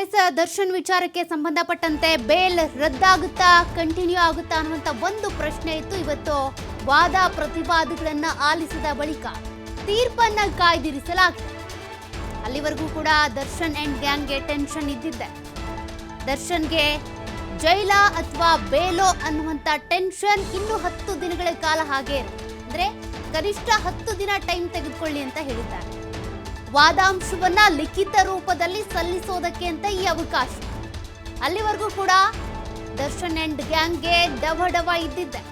S, Darshan ವಿಚಾರಕ್ಕೆ ಸಂಬಂಧಪಟ್ಟಂತೆ bale ರದ್ದಾಗುತ್ತಾ continue ಆಗುತ್ತಾ ಅನ್ನುವಂತ ಒಂದು ಪ್ರಶ್ನೆ ಇತ್ತು. ಇವತ್ತು ವಾದ ಪ್ರತಿವಾದಗಳನ್ನು ಆಲಿಸಿದ ಬಳಿಕ ತೀರ್ಪನ್ನ ಕಾಯ್ದಿರಿಸಲಾಗಿದೆ. ಅಲ್ಲಿವರೆಗೂ ಕೂಡ ದರ್ಶನ್ ಅಂಡ್ ಗ್ಯಾಂಗ್ಗೆ ಟೆನ್ಷನ್ ಇದ್ದಿದ್ದೆ. ದರ್ಶನ್ಗೆ ಜೈಲ ಅಥವಾ ಬೇಲೋ ಅನ್ನುವಂತ ಟೆನ್ಷನ್ ಇನ್ನು ಹತ್ತು ದಿನಗಳ ಕಾಲ ಹಾಗೆ ಅಂದ್ರೆ ಕನಿಷ್ಠ ಹತ್ತು ದಿನ ಟೈಮ್ ತೆಗೆದುಕೊಳ್ಳಿ ಅಂತ ಹೇಳಿದ್ದಾರೆ. ವಾದಾಂಶವನ್ನ ಲಿಖಿತ ರೂಪದಲ್ಲಿ ಸಲ್ಲಿಸೋದಕ್ಕೆ ಅಂತ ಈ ಅವಕಾಶ. ಅಲ್ಲಿವರೆಗೂ ಕೂಡ ದರ್ಶನ್ ಅಂಡ್ ಗ್ಯಾಂಗ್ಗೆ ಡವ ಡವ ಇದ್ದಿದ್ದೆ.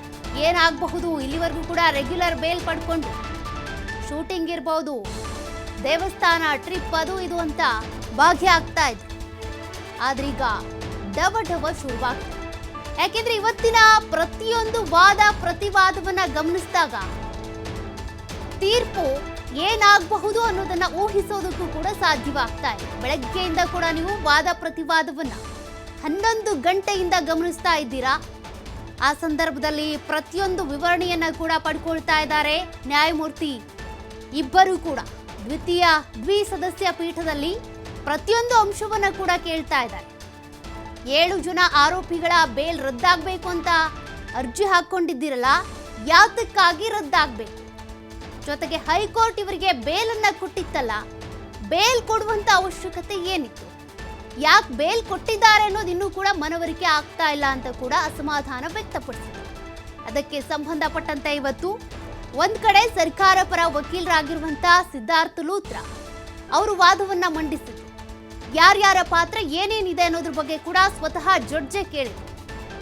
ಏನಾಗಬಹುದು? ಇಲ್ಲಿವರೆಗೂ ಕೂಡ ರೆಗ್ಯುಲರ್ ಬೇಲ್ ಪಡ್ಕೊಂಡು ಶೂಟಿಂಗ್ ಇರ್ಬೋದು, ದೇವಸ್ಥಾನ, ಟ್ರಿಪ್ ಅದು ಇದು ಅಂತ ಭಾಗ್ಯ ಆಗ್ತಾ ಇದ್ರು ಆದ್ರೀಗ ಡವ ಡವ ಶುರುವಾಗ್ತದೆ ಯಾಕೆಂದ್ರೆ ಇವತ್ತಿನ ಪ್ರತಿಯೊಂದು ವಾದ ಪ್ರತಿವಾದವನ್ನ ಗಮನಿಸಿದಾಗ ತೀರ್ಪು ಏನಾಗಬಹುದು ಅನ್ನೋದನ್ನ ಊಹಿಸೋದಕ್ಕೂ ಕೂಡ ಸಾಧ್ಯವಾಗ್ತಾ ಇದೆ. ಬೆಳಗ್ಗೆಯಿಂದ ಕೂಡ ನೀವು ವಾದ ಪ್ರತಿವಾದವನ್ನ ಹನ್ನೊಂದು ಗಂಟೆಯಿಂದ ಗಮನಿಸ್ತಾ ಇದ್ದೀರಾ? ಆ ಸಂದರ್ಭದಲ್ಲಿ ಪ್ರತಿಯೊಂದು ವಿವರಣೆಯನ್ನ ಕೂಡ ಪಡ್ಕೊಳ್ತಾ ಇದ್ದಾರೆ ನ್ಯಾಯಮೂರ್ತಿ ಇಬ್ಬರು ಕೂಡ. ದ್ವಿತೀಯ ದ್ವಿಸದಸ್ಯ ಪೀಠದಲ್ಲಿ ಪ್ರತಿಯೊಂದು ಅಂಶವನ್ನ ಕೂಡ ಕೇಳ್ತಾ ಇದ್ದಾರೆ. ಏಳು ಜನ ಆರೋಪಿಗಳ ಬೇಲ್ ರದ್ದಾಗಬೇಕು ಅಂತ ಅರ್ಜಿ ಹಾಕೊಂಡಿದ್ದೀರಲ್ಲ ಯಾತಕ್ಕಾಗಿ ರದ್ದಾಗಬೇಕು? ಜೊತೆಗೆ ಹೈಕೋರ್ಟ್ ಇವರಿಗೆ ಬೇಲನ್ನ ಕೊಟ್ಟಿತ್ತಲ್ಲ? ಬೇಲ್ ಕೊಡುವಂತ ಅವಶ್ಯಕತೆ ಏನಿತ್ತು? ಯಾಕೆ ಬೇಲ್ ಕೊಟ್ಟಿದ್ದಾರೆ ಅನ್ನೋದು ಇನ್ನೂ ಕೂಡ ಮನವರಿಕೆ ಆಗ್ತಾ ಇಲ್ಲ ಅಂತ ಕೂಡ ಅಸಮಾಧಾನ ವ್ಯಕ್ತಪಡಿಸಿದರು ಅದಕ್ಕೆ ಸಂಬಂಧಪಟ್ಟಂತೆ ಇವತ್ತು ಒಂದ್ ಕಡೆ ಸರ್ಕಾರ ಪರ ವಕೀಲರಾಗಿರುವಂತ ಸಿದ್ಧಾರ್ಥ ಲೂತ್ರ ಅವರು ವಾದವನ್ನ ಮಂಡಿಸಿದ್ರು. ಯಾರ್ಯಾರ ಪಾತ್ರ ಏನೇನಿದೆ ಅನ್ನೋದ್ರ ಬಗ್ಗೆ ಕೂಡ ಸ್ವತಃ ಜಡ್ಜೆ ಕೇಳಿದ್ರು.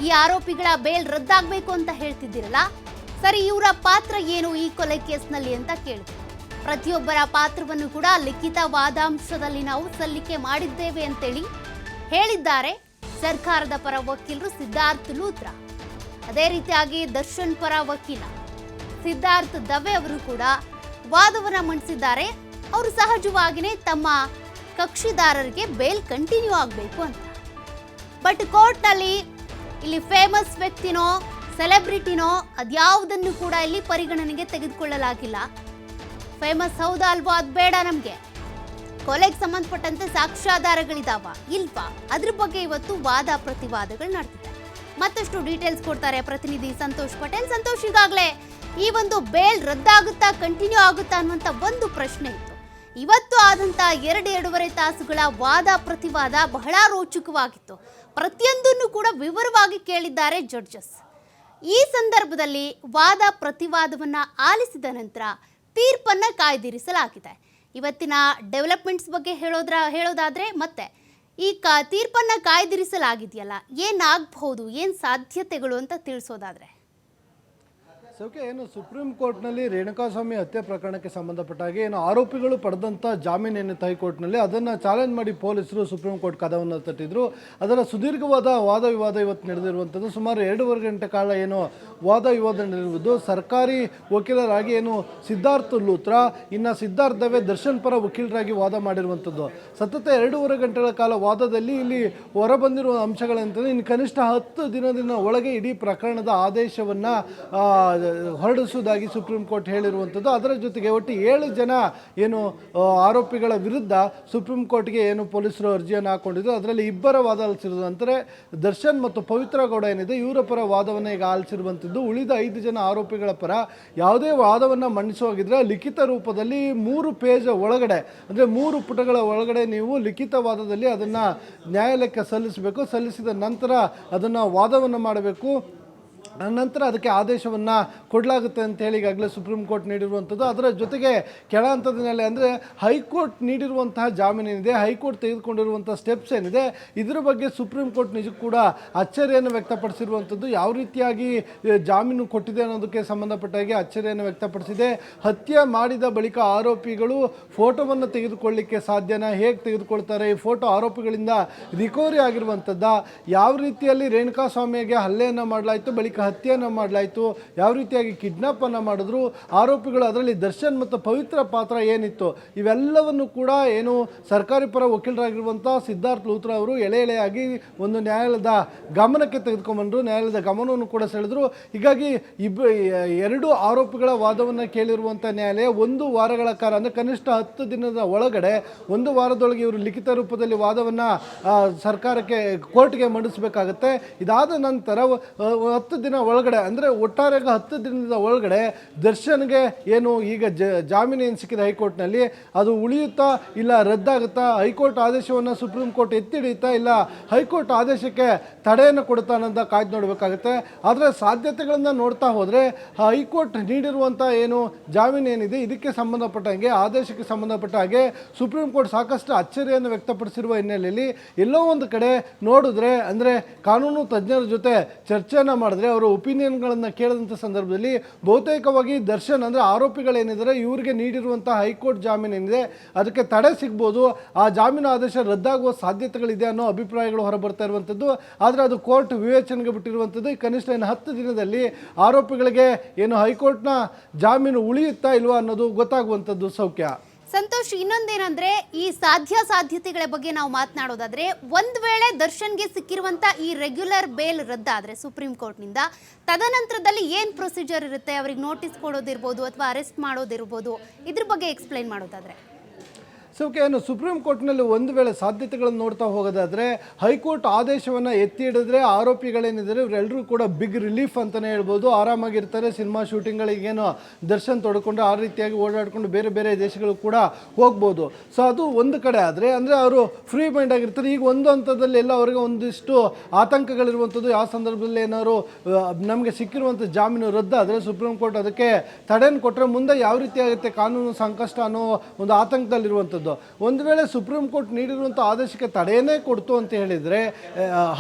ಈ ಆರೋಪಿಗಳ ಬೇಲ್ ರದ್ದಾಗಬೇಕು ಅಂತ ಹೇಳ್ತಿದ್ದೀರಲ್ಲ? ಸರಿ, ಇವರ ಪಾತ್ರ ಏನು ಈ ಕೊಲೆ ಕೇಸ್ನಲ್ಲಿ ಅಂತ ಕೇಳಿದ್ರು ಪ್ರತಿಯೊಬ್ಬರ ಪಾತ್ರವನ್ನು ಕೂಡ ಲಿಖಿತ ವಾದಾಂಶದಲ್ಲಿ ನಾವು ಸಲ್ಲಿಕೆ ಮಾಡಿದ್ದೇವೆ ಅಂತೇಳಿ ಹೇಳಿದ್ದಾರೆ ಸರ್ಕಾರದ ಪರ ವಕೀಲರು ಸಿದ್ಧಾರ್ಥ್ ಲೂತ್ರ. ಅದೇ ರೀತಿಯಾಗಿ ದರ್ಶನ್ ಪರ ವಕೀಲ ಸಿದ್ಧಾರ್ಥ್ ದವೆ ಅವರು ಕೂಡ ವಾದವನ್ನು ಮಂಡಿಸಿದ್ದಾರೆ. ಅವರು ಸಹಜವಾಗಿಯೇ ತಮ್ಮ ಕಕ್ಷಿದಾರರಿಗೆ ಬೇಲ್ ಕಂಟಿನ್ಯೂ ಆಗಬೇಕು ಅಂತ. ಬಟ್ ಕೋರ್ಟ್ನಲ್ಲಿ ಇಲ್ಲಿ ಫೇಮಸ್ ವ್ಯಕ್ತಿನೋ ಸೆಲೆಬ್ರಿಟಿನೋ ಅದ್ಯಾವುದನ್ನು ಕೂಡ ಇಲ್ಲಿ ಪರಿಗಣನೆಗೆ ತೆಗೆದುಕೊಳ್ಳಲಾಗಿಲ್ಲ. ಫೇಮಸ್ ಹೌದಾ ಅಲ್ವಾ ಅದು ಬೇಡ ನಮಗೆ. ಕೊಲೆಗೆ ಸಂಬಂಧಪಟ್ಟಂತೆ ಸಾಕ್ಷ್ಯಾಧಾರಗಳಿದಾವ. ಇಲ್ವಾ? ಅದ್ರ ಬಗ್ಗೆ ಇವತ್ತು ವಾದ ಪ್ರತಿವಾದಗಳು ನಡೆದಿದೆ ಮತ್ತಷ್ಟು ಡೀಟೇಲ್ಸ್ ಕೊಡ್ತಾರೆ ಪ್ರತಿನಿಧಿ ಸಂತೋಷ್ ಪಟೇಲ್. ಸಂತೋಷ್, ಈಗಾಗಲೇ ಈ ಒಂದು ಬೇಲ್ ರದ್ದಾಗುತ್ತಾ ಕಂಟಿನ್ಯೂ ಆಗುತ್ತಾ ಅನ್ನುವಂತ ಒಂದು ಪ್ರಶ್ನೆ ಇತ್ತು. ಇವತ್ತು ಆದಂತ ಎರಡು ಎರಡೂವರೆ ತಾಸುಗಳ ವಾದ ಪ್ರತಿವಾದ ಬಹಳ ರೋಚಕವಾಗಿತ್ತು. ಪ್ರತಿಯೊಂದನ್ನು ಕೂಡ ವಿವರವಾಗಿ ಕೇಳಿದ್ದಾರೆ ಜಡ್ಜಸ್. ಈ ಸಂದರ್ಭದಲ್ಲಿ ವಾದ ಪ್ರತಿವಾದವನ್ನು ಆಲಿಸಿದ ನಂತರ ತೀರ್ಪನ್ನು ಕಾಯ್ದಿರಿಸಲಾಗಿದೆ. ಇವತ್ತಿನ ಡೆವಲಪ್ಮೆಂಟ್ಸ್ ಬಗ್ಗೆ ಹೇಳೋದ್ರ, ಹೇಳೋದಾದರೆ ಮತ್ತೆ ಈ ಕಾ, ತೀರ್ಪನ್ನು ಕಾಯ್ದಿರಿಸಲಾಗಿದೆಯಲ್ಲ ಏನಾಗಬಹುದು ಏನು ಸಾಧ್ಯತೆಗಳು ಅಂತ ತಿಳಿಸೋದಾದ್ರೆ. ಸೌಖ್ಯ, ಏನು ಸುಪ್ರೀಂ ಕೋರ್ಟ್ನಲ್ಲಿ ರೇಣುಕಾಸ್ವಾಮಿ ಹತ್ಯೆ ಪ್ರಕರಣಕ್ಕೆ ಸಂಬಂಧಪಟ್ಟ ಹಾಗೆ ಏನು ಆರೋಪಿಗಳು ಪಡೆದಂಥ ಜಾಮೀನು ಏನಿತ್ತು ಹೈಕೋರ್ಟ್ನಲ್ಲಿ, ಅದನ್ನು ಚಾಲೆಂಜ್ ಮಾಡಿ ಪೊಲೀಸರು ಸುಪ್ರೀಂ ಕೋರ್ಟ್ ಕದವನ್ನು ತಟ್ಟಿದ್ರು. ಅದರ ಸುದೀರ್ಘವಾದ ವಾದ ವಿವಾದ ಇವತ್ತು ನಡೆದಿರುವಂಥದ್ದು, ಸುಮಾರು ಎರಡೂವರೆ ಗಂಟೆ ಕಾಲ ಏನು ವಾದ ವಿವಾದ ನಡೆದಿರುವುದು. ಸರ್ಕಾರಿ ವಕೀಲರಾಗಿ ಏನು ಸಿದ್ಧಾರ್ಥ ಲೂತ್ರ, ಇನ್ನು ಸಿದ್ಧಾರ್ಥವೇ ದರ್ಶನ್ ಪರ ವಕೀಲರಾಗಿ ವಾದ ಮಾಡಿರುವಂಥದ್ದು. ಸತತ ಎರಡೂವರೆ ಗಂಟೆಗಳ ಕಾಲ ವಾದದಲ್ಲಿ ಇಲ್ಲಿ ಹೊರಬಂದಿರುವ ಅಂಶಗಳಂತಂದರೆ, ಇನ್ನು ಕನಿಷ್ಠ ಹತ್ತು ದಿನದಿನ ಒಳಗೆ ಇಡೀ ಪ್ರಕರಣದ ಆದೇಶವನ್ನು ಹೊರಡಿಸುವುದಾಗಿ ಸುಪ್ರೀಂ ಕೋರ್ಟ್ ಹೇಳಿರುವಂಥದ್ದು. ಅದರ ಜೊತೆಗೆ ಒಟ್ಟು ಏಳು ಜನ ಏನು ಆರೋಪಿಗಳ ವಿರುದ್ಧ ಸುಪ್ರೀಂ ಕೋರ್ಟ್ಗೆ ಏನು ಪೊಲೀಸರು ಅರ್ಜಿಯನ್ನು ಹಾಕ್ಕೊಂಡಿದ್ರು ಅದರಲ್ಲಿ ಇಬ್ಬರ ವಾದ ಆಲಿಸಿರೋದು ಅಂದರೆ ದರ್ಶನ್ ಮತ್ತು ಪವಿತ್ರ ಗೌಡ ಏನಿದೆ, ಇವರ ಪರ ವಾದವನ್ನು ಈಗ ಆಲಿಸಿರುವಂಥದ್ದು. ಉಳಿದ ಐದು ಜನ ಆರೋಪಿಗಳ ಪರ ಯಾವುದೇ ವಾದವನ್ನು ಮಂಡಿಸುವಾಗಿದ್ರೆ ಲಿಖಿತ ರೂಪದಲ್ಲಿ ಮೂರು ಪೇಜ್ ಒಳಗಡೆ, ಅಂದರೆ ಮೂರು ಪುಟಗಳ ಒಳಗಡೆ ನೀವು ಲಿಖಿತ ವಾದದಲ್ಲಿ ಅದನ್ನು ನ್ಯಾಯಾಲಯಕ್ಕೆ ಸಲ್ಲಿಸಬೇಕು. ಸಲ್ಲಿಸಿದ ನಂತರ ಅದನ್ನು ವಾದವನ್ನು ಮಾಡಬೇಕು. ನಂತರ ಅದಕ್ಕೆ ಆದೇಶವನ್ನು ಕೊಡಲಾಗುತ್ತೆ ಅಂತ ಹೇಳಿ ಈಗಾಗಲೇ ಸುಪ್ರೀಂ ಕೋರ್ಟ್ ನೀಡಿರುವಂಥದ್ದು. ಅದರ ಜೊತೆಗೆ ಕೆಳ ಹಂತದ ಅಂದರೆ ಹೈಕೋರ್ಟ್ ನೀಡಿರುವಂತಹ ಜಾಮೀನು ಏನಿದೆ, ಹೈಕೋರ್ಟ್ ತೆಗೆದುಕೊಂಡಿರುವಂಥ ಸ್ಟೆಪ್ಸ್ ಏನಿದೆ, ಇದರ ಬಗ್ಗೆ ಸುಪ್ರೀಂ ಕೋರ್ಟ್ ನಿಜಕ್ಕೂ ಕೂಡ ಅಚ್ಚರಿಯನ್ನು ವ್ಯಕ್ತಪಡಿಸಿರುವಂಥದ್ದು. ಯಾವ ರೀತಿಯಾಗಿ ಜಾಮೀನು ಕೊಟ್ಟಿದೆ ಅನ್ನೋದಕ್ಕೆ ಸಂಬಂಧಪಟ್ಟ ಹಾಗೆ ಅಚ್ಚರಿಯನ್ನು ವ್ಯಕ್ತಪಡಿಸಿದೆ. ಹತ್ಯೆ ಮಾಡಿದ ಬಳಿಕ ಆರೋಪಿಗಳು ಫೋಟೋವನ್ನು ತೆಗೆದುಕೊಳ್ಳಿಕ್ಕೆ ಸಾಧ್ಯನಾ? ಹೇಗೆ ತೆಗೆದುಕೊಳ್ತಾರೆ? ಈ ಫೋಟೋ ಆರೋಪಿಗಳಿಂದ ರಿಕವರಿ ಆಗಿರುವಂಥದ್ದ? ಯಾವ ರೀತಿಯಲ್ಲಿ ರೇಣುಕಾ ಸ್ವಾಮಿಗೆ ಹಲ್ಲೆಯನ್ನು ಮಾಡಲಾಯಿತು? ಬಳಿಕ ಹತ್ಯೆಯನ್ನು ಮಾಡಲಾಯಿತು, ಯಾವ ರೀತಿಯಾಗಿ ಕಿಡ್ನಾಪನ್ನು ಮಾಡಿದ್ರು, ಆರೋಪಿಗಳು ಅದರಲ್ಲಿ ದರ್ಶನ್ ಮತ್ತು ಪವಿತ್ರ ಪಾತ್ರ ಏನಿತ್ತು, ಇವೆಲ್ಲವನ್ನು ಕೂಡ ಏನು ಸರ್ಕಾರಿ ಪರ ವಕೀಲರಾಗಿರುವಂಥ ಸಿದ್ಧಾರ್ಥ್ ಲೂತ್ರ ಅವರು ಎಳೆ ಎಳೆಯಾಗಿ ಒಂದು ನ್ಯಾಯಾಲಯದ ಗಮನಕ್ಕೆ ತೆಗೆದುಕೊಂಡ್ಬಂದರು. ನ್ಯಾಯಾಲಯದ ಗಮನವನ್ನು ಕೂಡ ಸೆಳೆದ್ರು. ಹೀಗಾಗಿ ಇಬ್ಬ ಎರಡು ಆರೋಪಿಗಳ ವಾದವನ್ನು ಕೇಳಿರುವಂಥ ನ್ಯಾಯಾಲಯ ಒಂದು ವಾರಗಳ ಕಾಲ, ಅಂದರೆ ಕನಿಷ್ಠ ಹತ್ತು ದಿನದ ಒಳಗಡೆ ಒಂದು ವಾರದೊಳಗೆ ಇವರು ಲಿಖಿತ ರೂಪದಲ್ಲಿ ವಾದವನ್ನು ಸರ್ಕಾರಕ್ಕೆ ಕೋರ್ಟ್ಗೆ ಮಂಡಿಸಬೇಕಾಗತ್ತೆ. ಇದಾದ ನಂತರ ಹತ್ತು ದಿನ ಒಳಗಡೆ, ಅಂದರೆ ಒಟ್ಟಾರೆಗೆ ಹತ್ತು ದಿನದ ಒಳಗಡೆ ದರ್ಶನ್ಗೆ ಏನು ಈಗ ಜ, ಜಾಮೀನು ಏನು ಸಿಕ್ಕಿದೆ ಹೈಕೋರ್ಟ್ನಲ್ಲಿ, ಅದು ಉಳಿಯುತ್ತಾ ಇಲ್ಲ ರದ್ದಾಗುತ್ತಾ? ಹೈಕೋರ್ಟ್ ಆದೇಶವನ್ನು ಸುಪ್ರೀಂ ಕೋರ್ಟ್ ಎತ್ತಿಡಿಯುತ್ತಾ ಇಲ್ಲ? ಹೈಕೋರ್ಟ್ ಆದೇಶಕ್ಕೆ ತಡೆಯನ್ನು ಕೊಡುತ್ತಾ ಅನ್ನೋದ ಕಾಯ್ದು ನೋಡಬೇಕಾಗುತ್ತೆ. ಆದರೆ ಸಾಧ್ಯತೆಗಳನ್ನು ನೋಡ್ತಾ ಹೋದರೆ, ಹೈಕೋರ್ಟ್ ನೀಡಿರುವಂಥ ಏನು ಜಾಮೀನು ಏನಿದೆ, ಇದಕ್ಕೆ ಸಂಬಂಧಪಟ್ಟ ಹಾಗೆ, ಆದೇಶಕ್ಕೆ ಸಂಬಂಧಪಟ್ಟ ಹಾಗೆ ಸುಪ್ರೀಂ ಕೋರ್ಟ್ ಸಾಕಷ್ಟು ಅಚ್ಚರಿಯನ್ನು ವ್ಯಕ್ತಪಡಿಸಿರುವ ಹಿನ್ನೆಲೆಯಲ್ಲಿ ಎಲ್ಲೋ ಒಂದು ಕಡೆ ನೋಡಿದ್ರೆ, ಅಂದರೆ ಕಾನೂನು ತಜ್ಞರ ಜೊತೆ ಚರ್ಚೆಯನ್ನು ಮಾಡಿದ್ರೆ ಅವರ ಒಪಿನಿಯನ್ಗಳನ್ನು ಕೇಳಿದಂಥ ಸಂದರ್ಭದಲ್ಲಿ ಬಹುತೇಕವಾಗಿ ದರ್ಶನ್ ಅಂದರೆ ಆರೋಪಿಗಳೇನಿದ್ದಾರೆ, ಇವರಿಗೆ ನೀಡಿರುವಂಥ ಹೈಕೋರ್ಟ್ ಜಾಮೀನು ಏನಿದೆ, ಅದಕ್ಕೆ ತಡೆ ಸಿಗ್ಬೋದು. ಆ ಜಾಮೀನು ಆದೇಶ ರದ್ದಾಗುವ ಸಾಧ್ಯತೆಗಳಿದೆ ಅನ್ನೋ ಅಭಿಪ್ರಾಯಗಳು ಹೊರಬರ್ತಾ ಇರುವಂಥದ್ದು. ಆದರೆ ಅದು ಕೋರ್ಟ್ ವಿವೇಚನೆಗೆ ಬಿಟ್ಟಿರುವಂಥದ್ದು. ಕನಿಷ್ಠ ಏನು ಹತ್ತು ದಿನದಲ್ಲಿ ಆರೋಪಿಗಳಿಗೆ ಏನು ಹೈಕೋರ್ಟ್ನ ಜಾಮೀನು ಉಳಿಯುತ್ತಾ ಇಲ್ವಾ ಅನ್ನೋದು ಗೊತ್ತಾಗುವಂಥದ್ದು ಸೌಖ್ಯ. ಸಂತೋಷ್, ಇನ್ನೊಂದೇನಂದ್ರೆ ಈ ಸಾಧ್ಯ ಸಾಧ್ಯತೆಗಳ ಬಗ್ಗೆ ನಾವು ಮಾತನಾಡೋದಾದ್ರೆ, ಒಂದ್ ವೇಳೆ ದರ್ಶನ್ಗೆ ಸಿಕ್ಕಿರುವಂತ ಈ ರೆಗ್ಯುಲರ್ ಬೇಲ್ ರದ್ದಾದ್ರೆ ಸುಪ್ರೀಂ ಕೋರ್ಟ್ನಿಂದ ತದನಂತರದಲ್ಲಿ ಏನ್ ಪ್ರೊಸೀಜರ್ ಇರುತ್ತೆ? ಅವ್ರಿಗೆ ನೋಟಿಸ್ ಕೊಡೋದಿರ್ಬೋದು ಅಥವಾ ಅರೆಸ್ಟ್ ಮಾಡೋದಿರ್ಬೋದು. ಇದ್ರ ಬಗ್ಗೆ ಎಕ್ಸ್ಪ್ಲೈನ್ ಮಾಡೋದಾದ್ರೆ. ಸೌಖ್ಯ ಏನು ಸುಪ್ರೀಂ ಕೋರ್ಟ್ನಲ್ಲಿ ಒಂದು ವೇಳೆ ಸಾಧ್ಯತೆಗಳನ್ನು ನೋಡ್ತಾ ಹೋಗೋದಾದರೆ ಹೈಕೋರ್ಟ್ ಆದೇಶವನ್ನು ಎತ್ತಿ ಹಿಡಿದ್ರೆ ಆರೋಪಿಗಳೇನಿದ್ದಾರೆ ಇವರೆಲ್ಲರೂ ಕೂಡ ಬಿಗ್ ರಿಲೀಫ್ ಅಂತಲೇ ಹೇಳ್ಬೋದು. ಆರಾಮಾಗಿರ್ತಾರೆ, ಸಿನಿಮಾ ಶೂಟಿಂಗ್ಗಳಿಗೇನು ದರ್ಶನ್ ತೊಡ್ಕೊಂಡು ಆ ರೀತಿಯಾಗಿ ಓಡಾಡಿಕೊಂಡು ಬೇರೆ ಬೇರೆ ದೇಶಗಳು ಕೂಡ ಹೋಗ್ಬೋದು. ಸೊ ಅದು ಒಂದು ಕಡೆ ಆದರೆ, ಅಂದರೆ ಅವರು ಫ್ರೀ ಮೈಂಡ್ ಆಗಿರ್ತಾರೆ. ಈಗ ಒಂದು ಹಂತದಲ್ಲಿ ಎಲ್ಲ ಅವರಿಗೆ ಒಂದಿಷ್ಟು ಆತಂಕಗಳಿರುವಂಥದ್ದು, ಯಾವ ಸಂದರ್ಭದಲ್ಲಿ ಏನಾದ್ರು ನಮಗೆ ಸಿಕ್ಕಿರುವಂಥ ಜಾಮೀನು ರದ್ದಾದರೆ ಸುಪ್ರೀಂ ಕೋರ್ಟ್ ಅದಕ್ಕೆ ತಡೆಯನ್ನು ಕೊಟ್ಟರೆ ಮುಂದೆ ಯಾವ ರೀತಿ ಆಗುತ್ತೆ ಕಾನೂನು ಸಂಕಷ್ಟ ಅನ್ನೋ ಒಂದು ಆತಂಕದಲ್ಲಿರುವಂಥದ್ದು. ಒಂದು ವೇಳೆ ಸುಪ್ರೀಂ ಕೋರ್ಟ್ ನೀಡಿರುವಂಥ ಆದೇಶಕ್ಕೆ ತಡೆಯೇ ಕೊಡ್ತು ಅಂತ ಹೇಳಿದರೆ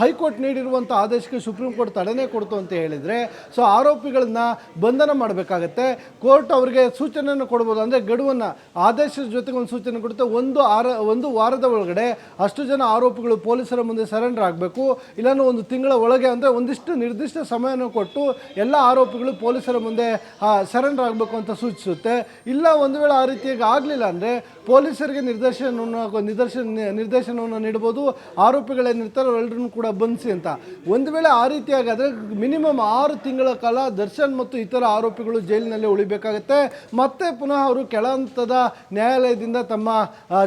ಹೈಕೋರ್ಟ್ ನೀಡಿರುವಂಥ ಆದೇಶಕ್ಕೆ ಸುಪ್ರೀಂ ಕೋರ್ಟ್ ತಡೆನೇ ಕೊಡ್ತು ಅಂತ ಹೇಳಿದರೆ, ಸೊ ಆರೋಪಿಗಳನ್ನ ಬಂಧನ ಮಾಡಬೇಕಾಗತ್ತೆ. ಕೋರ್ಟ್ ಅವರಿಗೆ ಸೂಚನೆಯನ್ನು ಕೊಡ್ಬೋದು. ಅಂದರೆ ಗಡುವನ್ನು, ಆದೇಶದ ಜೊತೆಗೆ ಒಂದು ಸೂಚನೆ ಕೊಡುತ್ತೆ. ಒಂದು ಆರ, ಒಂದು ವಾರದ ಒಳಗಡೆ ಅಷ್ಟು ಜನ ಆರೋಪಿಗಳು ಪೊಲೀಸರ ಮುಂದೆ ಸರೆಂಡರ್ ಆಗಬೇಕು. ಇಲ್ಲಾಂದ್ರೆ ಒಂದು ತಿಂಗಳ ಒಳಗೆ ಅಂದರೆ ಒಂದಿಷ್ಟು ನಿರ್ದಿಷ್ಟ ಸಮಯವನ್ನು ಕೊಟ್ಟು ಎಲ್ಲ ಆರೋಪಿಗಳು ಪೊಲೀಸರ ಮುಂದೆ ಸರೆಂಡರ್ ಆಗಬೇಕು ಅಂತ ಸೂಚಿಸುತ್ತೆ. ಇಲ್ಲ, ಒಂದು ವೇಳೆ ಆ ರೀತಿಯಾಗಿ ಆಗಲಿಲ್ಲ ಅಂದರೆ ಪೊಲೀಸರಿಗೆ ನಿರ್ದೇಶನವನ್ನು ನಿದರ್ಶನ ನಿರ್ದೇಶನವನ್ನು ನೀಡ್ಬೋದು ಆರೋಪಿಗಳೇನಿರ್ತಾರೆ ಅವರೆಲ್ಲರನ್ನು ಕೂಡ ಬಂಧಿಸಿ ಅಂತ. ಒಂದು ವೇಳೆ ಆ ರೀತಿಯಾಗಾದರೆ ಮಿನಿಮಮ್ ಆರು ತಿಂಗಳ ಕಾಲ ದರ್ಶನ್ ಮತ್ತು ಇತರ ಆರೋಪಿಗಳು ಜೈಲಿನಲ್ಲಿ ಉಳಿಬೇಕಾಗತ್ತೆ. ಮತ್ತೆ ಪುನಃ ಅವರು ಕೆಳ ಹಂತದ ನ್ಯಾಯಾಲಯದಿಂದ ತಮ್ಮ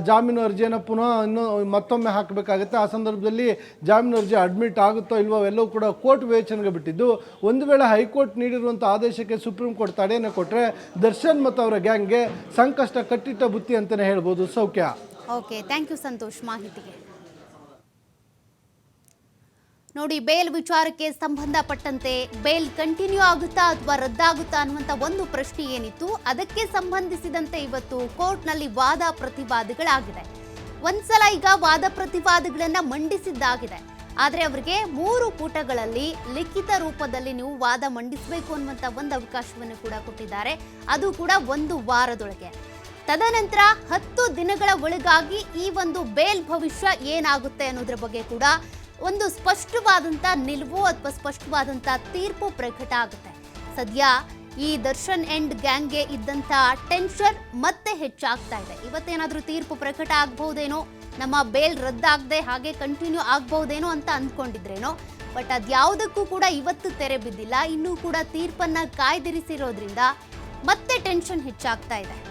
ಜಾಮೀನು ಅರ್ಜಿಯನ್ನು ಪುನಃ ಇನ್ನು ಮತ್ತೊಮ್ಮೆ ಹಾಕಬೇಕಾಗತ್ತೆ. ಆ ಸಂದರ್ಭದಲ್ಲಿ ಜಾಮೀನು ಅರ್ಜಿ ಅಡ್ಮಿಟ್ ಆಗುತ್ತೋ ಇಲ್ವೋ ಎಲ್ಲವೂ ಕೂಡ ಕೋರ್ಟ್ ವಿವೇಚನೆಗೆ ಬಿಟ್ಟಿದ್ದು, ಒಂದು ವೇಳೆ ಹೈಕೋರ್ಟ್ ನೀಡಿರುವಂಥ ಆದೇಶಕ್ಕೆ ಸುಪ್ರೀಂ ಕೋರ್ಟ್ ತಡೆಯನ್ನು ಕೊಟ್ಟರೆ ದರ್ಶನ್ ಮತ್ತು ಅವರ ಗ್ಯಾಂಗ್ಗೆ ಸಂಕಷ್ಟ, ಕಟ್ಟಿಟ್ಟ ಬುತ್ತಿ ಅಂತಲೇ ಹೇಳ್ಬೋದು. ಸೌಖ್ಯ ಓಕೆ ಥ್ಯಾಂಕ್ ಯು ಸಂತೋಷ್ ಮಾಹಿತಿಗೆ. ನೋಡಿ, ಬೇಲ್ ವಿಚಾರಕ್ಕೆ ಸಂಬಂಧಪಟ್ಟಂತೆ ಬೇಲ್ ಕಂಟಿನ್ಯೂ ಆಗುತ್ತಾ ಅಥವಾ ರದ್ದಾಗುತ್ತಾ ಅನ್ನುವಂಥ ಒಂದು ಪ್ರಶ್ನೆ ಏನಿತ್ತು, ಅದಕ್ಕೆ ಸಂಬಂಧಿಸಿದಂತೆ ಇವತ್ತು ಕೋರ್ಟ್ನಲ್ಲಿ ವಾದ ಪ್ರತಿವಾದಗಳಾಗಿದೆ. ಒಂದ್ಸಲ ಈಗ ವಾದ ಪ್ರತಿವಾದಗಳನ್ನ ಮಂಡಿಸಿದ್ದಾಗಿದೆ. ಆದರೆ ಅವರಿಗೆ ಮೂರು ಪುಟಗಳಲ್ಲಿ ಲಿಖಿತ ರೂಪದಲ್ಲಿ ನೀವು ವಾದ ಮಂಡಿಸಬೇಕು ಅನ್ನುವಂಥ ಒಂದು ಅವಕಾಶವನ್ನು ಕೂಡ ಕೊಟ್ಟಿದ್ದಾರೆ. ಅದು ಕೂಡ ಒಂದು ವಾರದೊಳಗೆ. ತದನಂತರ ಹತ್ತು ದಿನಗಳ ಒಳಗಾಗಿ ಈ ಒಂದು ಬೇಲ್ ಭವಿಷ್ಯ ಏನಾಗುತ್ತೆ ಅನ್ನೋದ್ರ ಬಗ್ಗೆ ಕೂಡ ಒಂದು ಸ್ಪಷ್ಟವಾದಂಥ ನಿಲುವು ಅಥವಾ ಸ್ಪಷ್ಟವಾದಂಥ ತೀರ್ಪು ಪ್ರಕಟ ಆಗುತ್ತೆ. ಸದ್ಯ ಈ ದರ್ಶನ್ ಎಂಡ್ ಗ್ಯಾಂಗ್ಗೆ ಇದ್ದಂಥ ಟೆನ್ಷನ್ ಮತ್ತೆ ಹೆಚ್ಚಾಗ್ತಾ ಇದೆ. ಇವತ್ತೇನಾದರೂ ತೀರ್ಪು ಪ್ರಕಟ ಆಗ್ಬಹುದೇನೋ? ನಮ್ಮ ಬೇಲ್ ರದ್ದಾಗದೆ ಹಾಗೆ ಕಂಟಿನ್ಯೂ ಆಗ್ಬಹುದೇನೋ ಅಂತ ಅಂದ್ಕೊಂಡಿದ್ರೇನೋ? ಬಟ್ ಅದ್ಯಾವುದಕ್ಕೂ ಕೂಡ ಇವತ್ತು ತೆರೆ ಬಿದ್ದಿಲ್ಲ. ಇನ್ನೂ ಕೂಡ ತೀರ್ಪನ್ನ ಕಾಯ್ದಿರಿಸಿರೋದ್ರಿಂದ ಮತ್ತೆ ಟೆನ್ಷನ್ ಹೆಚ್ಚಾಗ್ತಾ ಇದೆ.